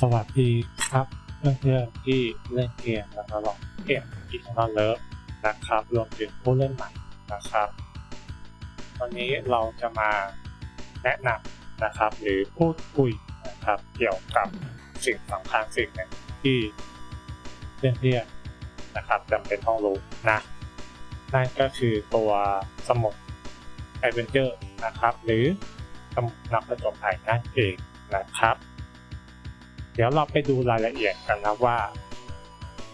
สวัสดีครับเพื่อนๆที่เล่นเกมแล้วก็ลองเกมกินนอนเลิฟนะครับ รวมถึงผู้เล่นใหม่นะครับ วันนี้เราจะมาแนะนำนะครับ หรือพูดคุยนะครับ เกี่ยวกับสิ่งสำคัญสิ่งหนึ่งที่เพื่อนๆนะครับจำเป็นต้องรู้นะนั่นก็คือตัวสมุด a d v e n t u r e นะครับ หรือสมุดนักผจญภัยนั่นเองนะครับ เดี๋ยวเราไปดูรายละเอียดกันนะว่า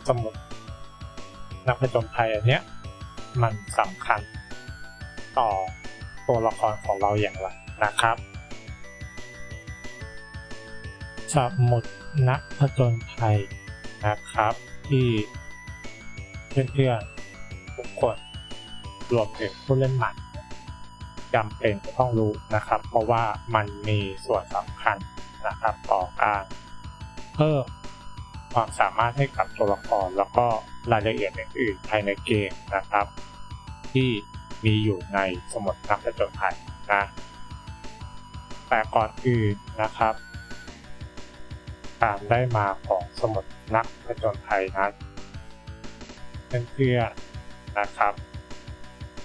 สมุดนักผจญภัยอันเนี้ยมันสำคัญต่อตัวละครของเราอย่างไรนะครับ สมุดนักผจญภัยนะครับ ที่เพื่อนๆทุกคนรวมถึงผู้เล่นใหม่จำเป็นต้องรู้นะครับ เพราะว่ามันมีส่วนสำคัญนะครับต่อการ พิ่มความสามารถให้กับตัวละครแล้วก็รายละเอียดอื่นๆภายในเกมนะครับ ที่มีอยู่ในสมุดนักผจญภัยนะแต่ก่อนอื่นนะครับ การได้มาของสมุดนักผจญภัยนั้นเพื่อนๆนะครับ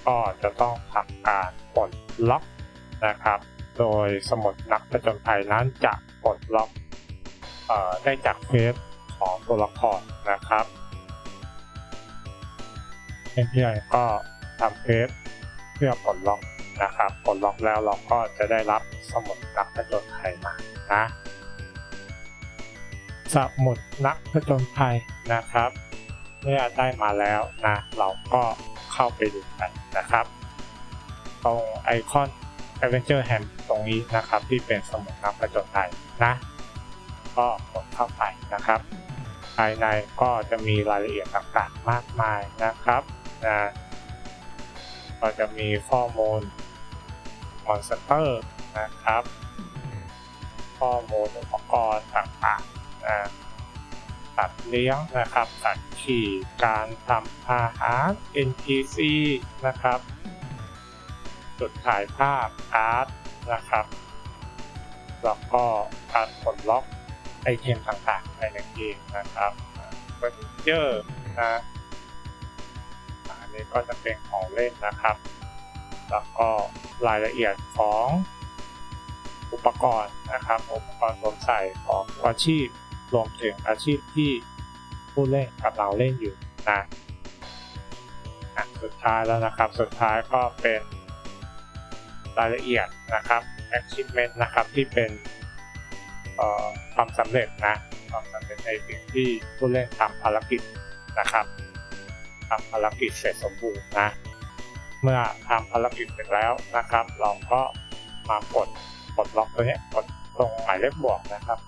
ก็จะต้องทำการปลดล็อกนะครับ โดยสมุดนักผจญภัยนั้นจะปลดล็อก ได้จากเฟซของตัวละครนะครับเพื่อนๆก็ทำเฟซเพื่อปลดล็อกนะครับปลดล็อกแล้วเราก็จะได้รับสมุดนักผจญภัยมานะสมุดนักผจญภัยนะครับ เมื่อได้มาแล้วนะเราก็เข้าไปดูกันนะครับ ตรงไอคอน Adventure Hand ตรงนี้นะครับที่เป็นสมุดนักผจญภัยนะ ก็กดเข้าไปนะครับ ภายในก็จะมีรายละเอียดต่างๆมากมายนะครับนะก็จะมีข้อมูลมอนสเตอร์นะครับ ข้อมูลอุปกรณ์ต่างๆนะสัตว์เลี้ยงนะครับสัตว์ขี่การทำอาหาร NPC นะครับ จุดถ่ายภาพอาร์ตนะครับ ไอเทมต่างๆภายในเกมนะครับเฟอร์นิเจอร์นะอันนี้ก็จะเป็นของเล่นนะครับ แล้วก็รายละเอียดของอุปกรณ์นะครับ อุปกรณ์สวมใส่ของอาชีพรวมถึงอาชีพที่ผู้เล่นกับเราเล่นอยู่นะอะสุดท้ายแล้วนะครับ สุดท้ายก็เป็นรายละเอียดนะครับ achievement นะครับที่เป็น ความสำเร็จนะความสำเร็จในสิ่งที่ผู้เล่นทำภารกิจนะครับทำภารกิจเสร็จสมบูรณ์นะ เมื่อทำภารกิจเสร็จแล้วนะครับ เราก็มากดกดล็อกตัวเนี้ยกดตรงหมายเลขบวกนะครับ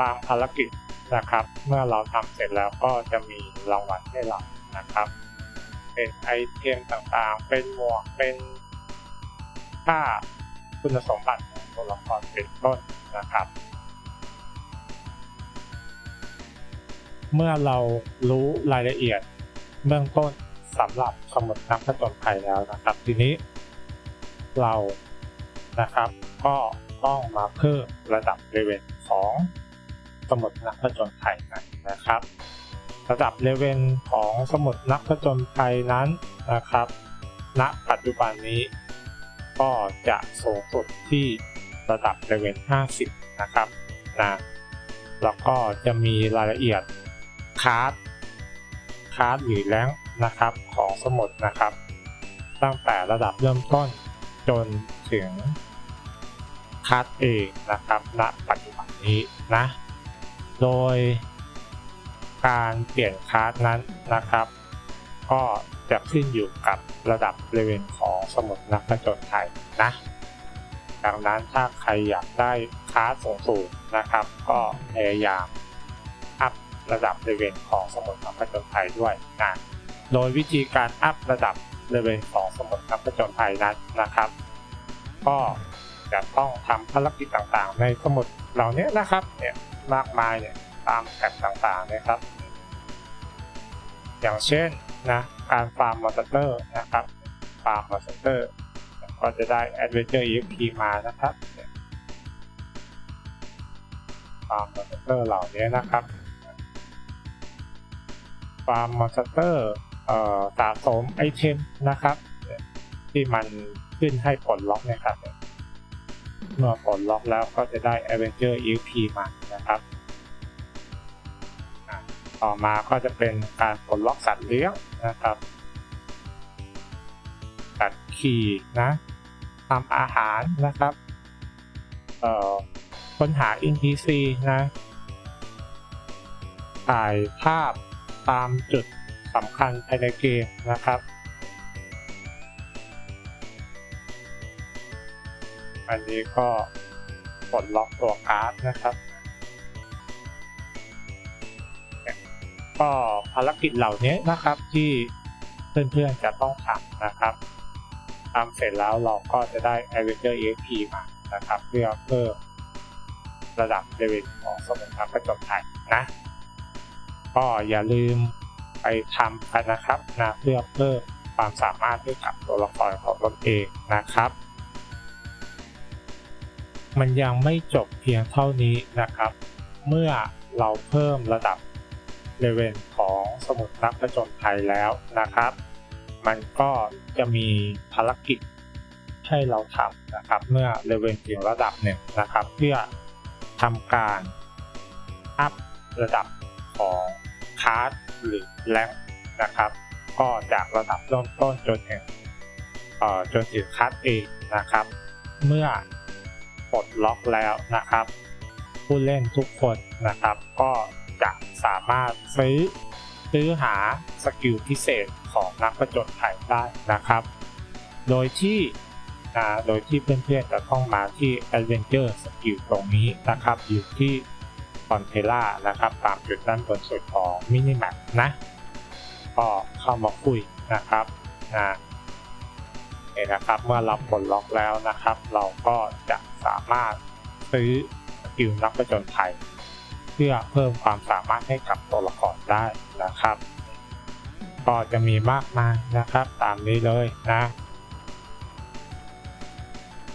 บางภารกิจนะครับ เมื่อเราทำเสร็จแล้วก็จะมีรางวัลให้เรานะครับเป็นไอเทมต่างๆ เป็นหมวก เป็นค่าคุณสมบัติ ตัวละครเป็นต้นนะครับ เมื่อเรารู้รายละเอียดเบื้องต้นสำหรับสมุดนักผจญภัยแล้วนะครับ ทีนี้เรานะครับก็ต้องมาเพิ่มระดับเลเวลของสมุดนักผจญภัยกันนะครับ ระดับเลเวลของสมุดนักผจญภัยนั้นนะครับ ณปัจจุบันนี้ก็จะสูงสุดที่ ระดับเลเวล50 นะครับนะแล้วก็จะมีรายละเอียดคาร์ดคาร์ดหรือแรงนะครับของสมุดนะครับ ตั้งแต่ระดับเริ่มต้นจนถึงคาร์ดเองนะครับณปัจจุบันนี้นะ โดยการเปลี่ยนคาร์ดนั้นนะครับ ก็จะขึ้นอยู่กับระดับเลเวลของสมุดนักผจญภัยนะ ดังนั้นถ้าใครอยากได้คาร์ดสูงๆนะครับ ก็พยายามอัพระดับเลเวลของสมุดนักผจญภัยด้วยนะโดยวิธีการอัพระดับเลเวลของสมุดนักผจญภัยนั้นนะครับ ก็จะต้องทำภารกิจต่างๆ ในสมุดเหล่านี้นะครับเนี่ยมากมายเนี่ยตามแท็กต่างๆนะครับ อย่างเช่นนะการฟาร์มมอนสเตอร์นะครับฟาร์มมอนสเตอร์ ก็จะได้ Adventure EXP มานะครับฟาร์มมอนสเตอร์เหล่านี้นะครับฟาร์มมอนสเตอร์สะสมไอเทมนะครับ ที่มันขึ้นให้ผลล็อกนะครับ เมื่อผลล็อกแล้วก็จะได้ Avenger EXP มานะครับต่อมาก็จะเป็นการผลล็อกสัตว์เลี้ยงนะครับ ขี่นะทำอาหารนะครับเอ่อค้นหา NPC นะถ่ายภาพตามจุดสำคัญภายในเกมนะครับ อันนี้ก็ปลดล็อกตัวการ์ดนะครับ ก็ภารกิจเหล่านี้นะครับที่เพื่อนๆจะต้องทำนะครับ ทำเสร็จแล้วเราก็จะได้ Avenger EXP มานะครับ เพื่อเพิ่มระดับเลเวลของสมุนนักประจนภัยนะ ก็อย่าลืมไปทำกันนะครับนะเพื่อเพิ่มความสามารถให้กับตัวละครของตนเองนะครับ มันยังไม่จบเพียงเท่านี้นะครับ เมื่อเราเพิ่มระดับเลเวลของสมุดนักผจญภัยแล้วนะครับ มันก็จะมีภารกิจให้เราทำนะครับ เมื่อเลเวลถึงระดับหนึ่งนะครับ เพื่อทำการอัพระดับของคาร์ดหรือแรงค์นะครับ ก็จากระดับเริ่มต้นจนถึงเอ่อจนถึงคาร์ดเองนะครับ เมื่อปลดล็อกแล้วนะครับ ผู้เล่นทุกคนนะครับ ก็จะสามารถซื้อ ซื้อหาสกิลพิเศษของนักประจนภัยได้นะครับ โดยที่โดยที่เพื่อนๆจะต้องมาที่ Adventure Skill ตรงนี้นะครับ อยู่ที่คอนเทล่านะครับ ตามจุดด้านบนสุดของมินิแมปนะก็เข้ามาคุยนะครับอ่าเนี่ยนะครับเมื่อเราปลดล็อกแล้วนะครับ เราก็จะสามารถซื้อสกิลนักประจนภัย เพื่อเพิ่มความสามารถให้กับตัวละครได้นะครับ ก็จะมีมากมายนะครับตามนี้เลยนะ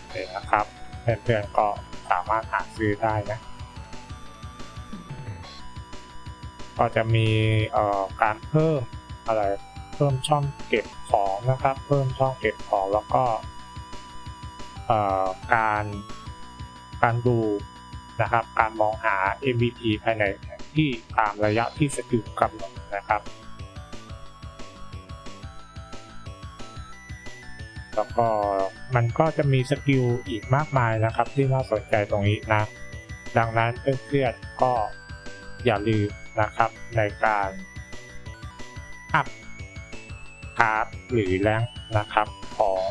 เนี่ยนะครับเพื่อนๆก็สามารถหาซื้อได้นะก็จะมีเอ่อการเพิ่มอะไรเพิ่มช่องเก็บของนะครับ เพิ่มช่องเก็บของแล้วก็เอ่อการการดู นะครับ การมองหา MVP ภายในแผนที่ตามระยะที่สกิลกำหนดนะครับแล้วก็มันก็จะมีสกิลอีกมากมายนะครับ ที่น่าสนใจตรงนี้นะ ดังนั้นเพื่อนๆก็อย่าลืมนะครับในการอัพคาร์ดหรือแรงนะครับของ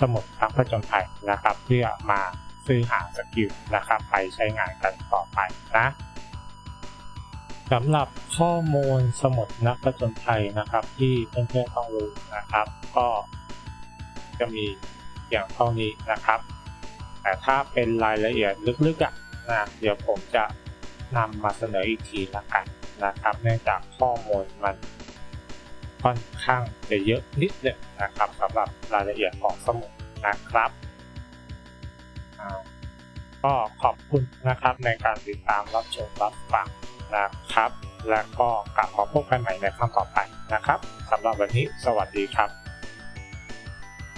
สมุดนักผจญภัยนะครับ เพื่อมา ซื้อหาสกิลนะครับไปใช้งานกันต่อไปนะสำหรับข้อมูลสมุดนักผจญภัยนะครับ ที่เพื่อนๆต้องรู้นะครับ ก็จะมีอย่างเท่านี้นะครับ แต่ถ้าเป็นรายละเอียดลึกๆอะนะเดี๋ยวผมจะนำมาเสนออีกทีละกันนะครับ เนื่องจากข้อมูลมันค่อนข้างจะเยอะนิดหนึงนะครับสำหรับรายละเอียดของสมุดนะครับ ก็ขอบคุณนะครับในการติดตามรับชมรับฟังนะครับ และก็กลับมาพบกันใหม่ในครั้งต่อไปนะครับสำหรับวันนี้ สวัสดีครับ